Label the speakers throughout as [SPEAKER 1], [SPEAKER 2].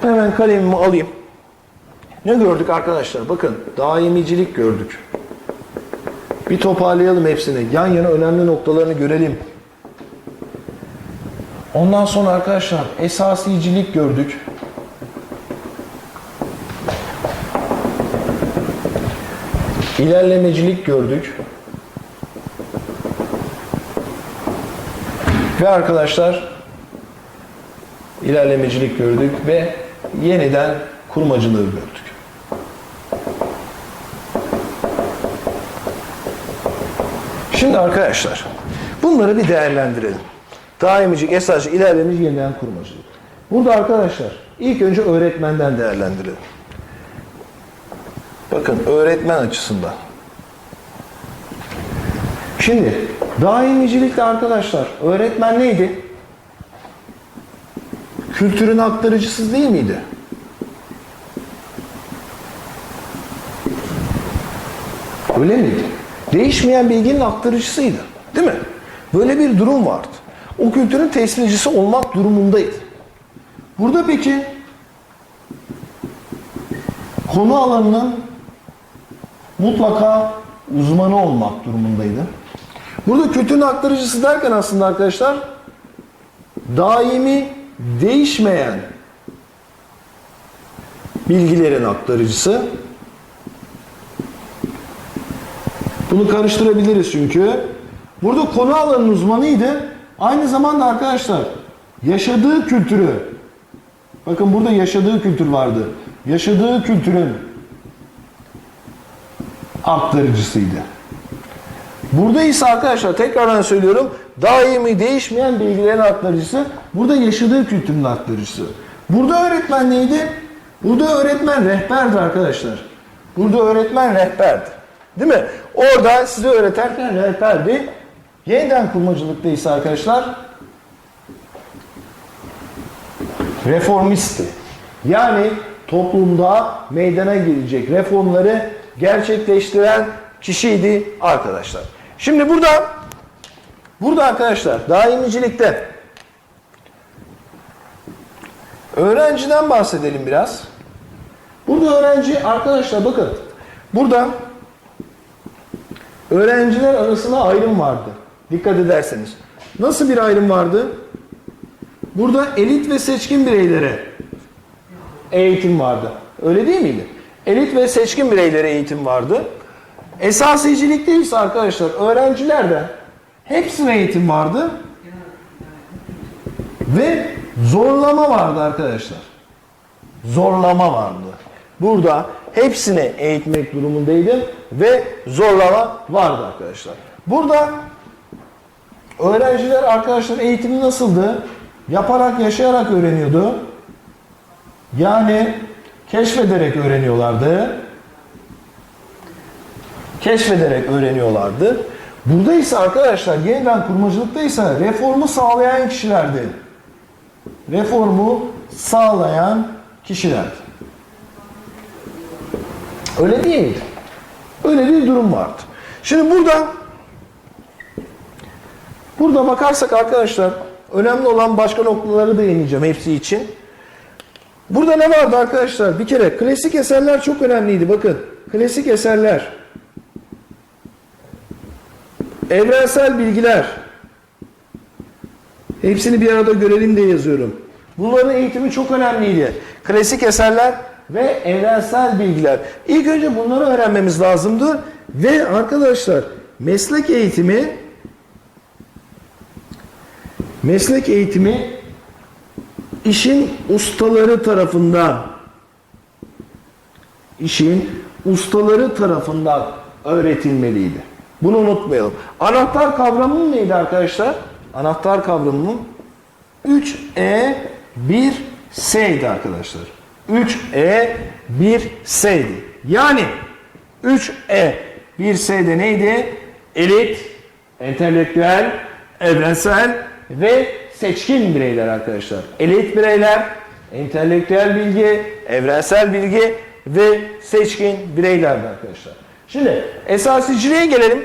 [SPEAKER 1] Hemen kalemimi alayım. Ne gördük arkadaşlar? Bakın daimicilik gördük. Bir toparlayalım hepsini. Yan yana önemli noktalarını görelim. Ondan sonra arkadaşlar esasicilik gördük. İlerlemecilik gördük. Ve arkadaşlar ilerlemecilik gördük ve yeniden kurmacılığı gördük. Şimdi arkadaşlar bunları bir değerlendirelim. Daimicilik, esascı, ilerlemeci, yeniden kurmacılık. Burada arkadaşlar ilk önce öğretmenden değerlendirelim. Bakın öğretmen açısından. Şimdi daimicilikte arkadaşlar öğretmen neydi? Kültürün aktarıcısı değil miydi? Öyle miydi? Değişmeyen bilginin aktarıcısıydı. Değil mi? Böyle bir durum vardı. O kültürün teslimcisi olmak durumundaydı. Burada peki konu alanının mutlaka uzmanı olmak durumundaydı. Burada kültürün aktarıcısı derken aslında arkadaşlar daimi değişmeyen bilgilerin aktarıcısı. Bunu karıştırabiliriz çünkü. Burada konu alanının uzmanıydı. Aynı zamanda arkadaşlar yaşadığı kültürü bakın burada yaşadığı kültür vardı. Yaşadığı kültürün aktarıcısıydı. Burada ise arkadaşlar tekrardan söylüyorum daimi değişmeyen bilgilerin aktarıcısı. Burada yaşadığı kültürün aktarıcısı. Burada öğretmen neydi? Burada öğretmen rehberdi arkadaşlar. Burada öğretmen rehberdi. Değil mi? Orada size öğreterken rehberdi. Yeniden kurmacılıkta ise arkadaşlar reformisti. Yani toplumda meydana gelecek reformları gerçekleştiren kişiydi arkadaşlar. Şimdi burada burada arkadaşlar daimicilikte öğrenciden bahsedelim biraz. Burada öğrenci arkadaşlar bakın burada öğrenciler arasında ayrım vardı. Dikkat ederseniz. Nasıl bir ayrım vardı? Burada elit ve seçkin bireylere eğitim vardı. Öyle değil miydi? Elit ve seçkin bireylere eğitim vardı. Esasicilikte ise arkadaşlar öğrencilerden hepsine eğitim vardı. Ve zorlama vardı arkadaşlar. Zorlama vardı. Burada hepsine eğitmek durumundaydı ve zorlama vardı arkadaşlar. Burada öğrenciler arkadaşlar eğitimi nasıldı? Yaparak, yaşayarak öğreniyordu. Yani keşfederek öğreniyorlardı. Keşfederek öğreniyorlardı. Burada ise arkadaşlar yeniden kurmacılıkta ise reformu sağlayan kişilerdi. Reformu sağlayan kişilerdi. Öyle değil miydi? Öyle bir durum vardı. Şimdi burada burada bakarsak arkadaşlar önemli olan başka noktaları değineceğim hepsi için. Burada ne vardı arkadaşlar? Bir kere klasik eserler çok önemliydi. Bakın klasik eserler. Evrensel bilgiler. Hepsini bir arada görelim diye yazıyorum. Bunların eğitimi çok önemliydi. Klasik eserler ve evrensel bilgiler. İlk önce bunları öğrenmemiz lazımdı. Ve arkadaşlar meslek eğitimi meslek eğitimi işin ustaları tarafından işin ustaları tarafından öğretilmeliydi. Bunu unutmayalım. Anahtar kavramı neydi arkadaşlar? Anahtar kavramının 3E 1 S'ydi arkadaşlar. 3E 1 S'ydi. Yani 3E 1 S'de neydi? Elit, entelektüel, evrensel ve seçkin bireyler arkadaşlar. Elit bireyler, entelektüel bilgi, evrensel bilgi ve seçkin bireylerdi arkadaşlar. Şimdi esasiciliğe gelelim.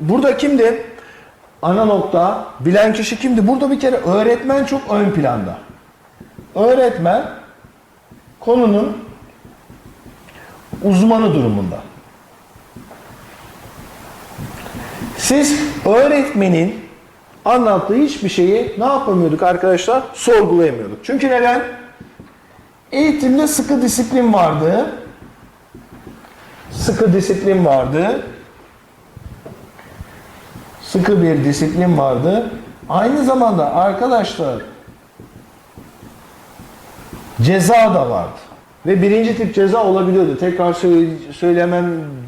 [SPEAKER 1] Burada kimdi? Ana nokta, bilen kişi kimdi? Burada bir kere öğretmen çok ön planda. Öğretmen konunun uzmanı durumunda. Siz öğretmenin anlattığı hiçbir şeyi ne yapamıyorduk arkadaşlar? Sorgulayamıyorduk. Çünkü neden? Eğitimde sıkı disiplin vardı. Sıkı disiplin vardı. Sıkı bir disiplin vardı. Aynı zamanda arkadaşlar ceza da vardı. Ve birinci tip ceza olabiliyordu. Tekrar söyle- söylemem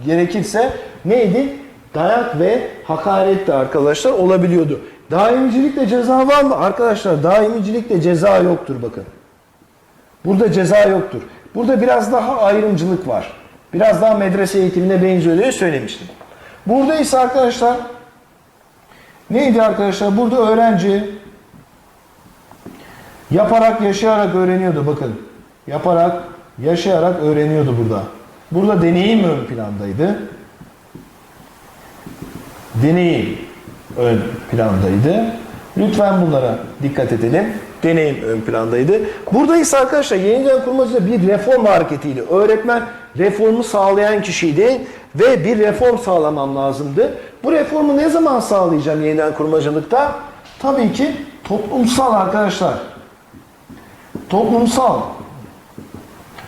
[SPEAKER 1] gerekirse neydi? Dayak ve hakaret de arkadaşlar olabiliyordu. Daimcilikte ceza var mı? Arkadaşlar daimcilikte ceza yoktur bakın. Burada ceza yoktur. Burada biraz daha ayrımcılık var. Biraz daha medrese eğitimine benziyor diye söylemiştim. Burada ise arkadaşlar neydi arkadaşlar? Burada öğrenci yaparak yaşayarak öğreniyordu bakın. Yaparak yaşayarak öğreniyordu burada. Burada deneyim ön plandaydı. Deneyim ön plandaydı. Lütfen bunlara dikkat edelim. Deneyim ön plandaydı. Burada ise arkadaşlar yeniden kurmacıda bir reform hareketiydi. Öğretmen reformu sağlayan kişiydi ve bir reform sağlamam lazımdı. Bu reformu ne zaman sağlayacağım yeniden kurmacılıkta? Tabii ki toplumsal arkadaşlar. Toplumsal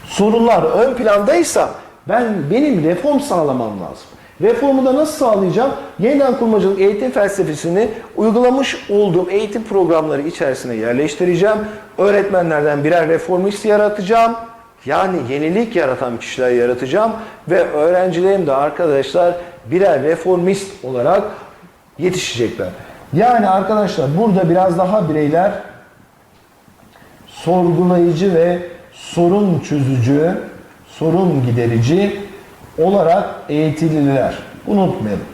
[SPEAKER 1] sorunlar ön plandaysa ben benim reform sağlamam lazım. Reformu da nasıl sağlayacağım? Yeniden kurmacılık eğitim felsefesini uygulamış olduğum eğitim programları içerisine yerleştireceğim. Öğretmenlerden birer reformist yaratacağım. Yani yenilik yaratan kişiler yaratacağım ve öğrencilerim de arkadaşlar birer reformist olarak yetişecekler. Yani arkadaşlar burada biraz daha bireyler sorgulayıcı ve sorun çözücü, sorun giderici olarak eğitilirler. Unutmayalım.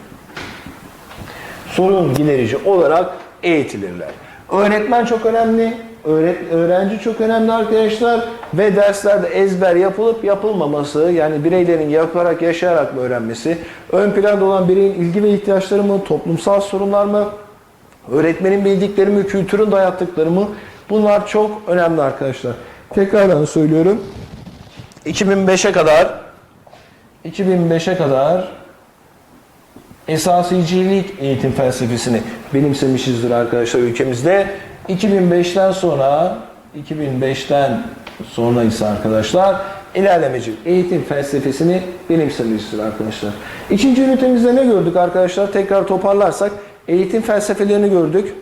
[SPEAKER 1] Sorun giderici olarak eğitilirler. Öğretmen çok önemli, öğret öğrenci çok önemli arkadaşlar ve derslerde ezber yapılıp yapılmaması yani bireylerin yaparak yaşayarak mı öğrenmesi, ön planda olan bireyin ilgi ve ihtiyaçları mı, toplumsal sorunlar mı, öğretmenin bildikleri mi, kültürün dayattıkları mı bunlar çok önemli arkadaşlar. Tekrardan söylüyorum. 2005'e kadar 2005'e kadar esasicilik eğitim felsefesini benimsemişizdir arkadaşlar ülkemizde. 2005'ten sonra 2005'ten sonra ise arkadaşlar ilerlemeci eğitim felsefesini benimsemişizdir arkadaşlar. İkinci ünitemizde ne gördük arkadaşlar? Tekrar toparlarsak eğitim felsefelerini gördük.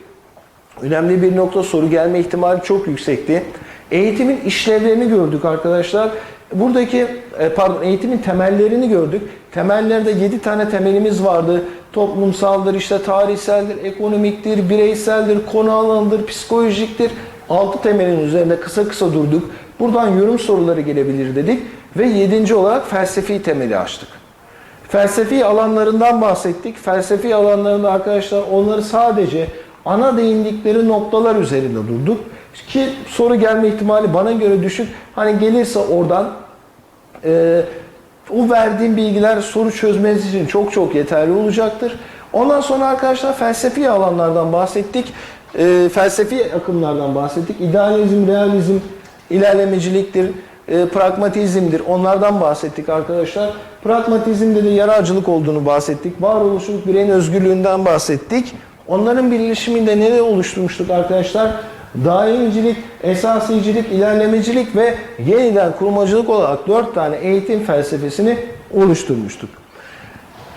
[SPEAKER 1] Önemli bir nokta soru gelme ihtimali çok yüksekti. Eğitimin işlevlerini gördük arkadaşlar. Buradaki e, pardon eğitimin temellerini gördük. Temellerde 7 tane temelimiz vardı. Toplumsaldır, işte tarihseldir, ekonomiktir, bireyseldir, konu alanıdır, psikolojiktir. 6 temelin üzerinde kısa kısa durduk. Buradan yorum soruları gelebilir dedik ve 7. olarak felsefi temeli açtık. Felsefi alanlarından bahsettik. Felsefi alanlarında arkadaşlar onları sadece ana değindikleri noktalar üzerinde durduk. Ki soru gelme ihtimali bana göre düşük. Hani gelirse oradan e, o verdiğim bilgiler soru çözmeniz için çok çok yeterli olacaktır. Ondan sonra arkadaşlar felsefi alanlardan bahsettik. E, felsefi akımlardan bahsettik. İdealizm, realizm, ilerlemeciliktir, e, pragmatizmdir. Onlardan bahsettik arkadaşlar. Pragmatizmde de yararcılık olduğunu bahsettik. Varoluşluk bireyin özgürlüğünden bahsettik. Onların birleşiminde neler oluşturmuştuk arkadaşlar? Daimcilik, esasicilik, ilerlemecilik ve yeniden kurmacılık olarak dört tane eğitim felsefesini oluşturmuştuk.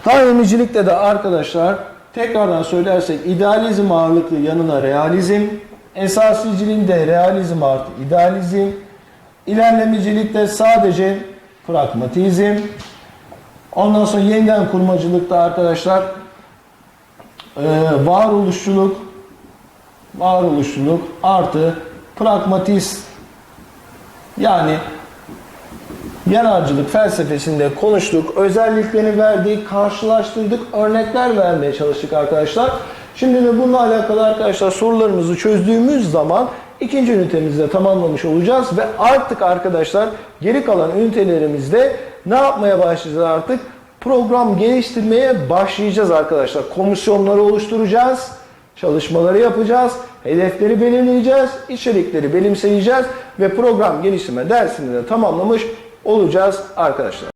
[SPEAKER 1] Daimcilikte de arkadaşlar tekrardan söylersek idealizm ağırlıklı yanına realizm, esasiciliğinde realizm artı idealizm, ilerlemecilikte sadece pragmatizm, ondan sonra yeniden kurmacılıkta arkadaşlar e, varoluşçuluk, varoluşçuluk artı pragmatist yani yararcılık felsefesinde konuştuk, özelliklerini verdik, karşılaştırdık, örnekler vermeye çalıştık arkadaşlar. Şimdi de bununla alakalı arkadaşlar sorularımızı çözdüğümüz zaman ikinci ünitemizi de tamamlamış olacağız ve artık arkadaşlar geri kalan ünitelerimizde ne yapmaya başlayacağız artık? Program geliştirmeye başlayacağız arkadaşlar. Komisyonları oluşturacağız çalışmaları yapacağız, hedefleri belirleyeceğiz, içerikleri benimseyeceğiz ve program geliştirme dersini de tamamlamış olacağız arkadaşlar.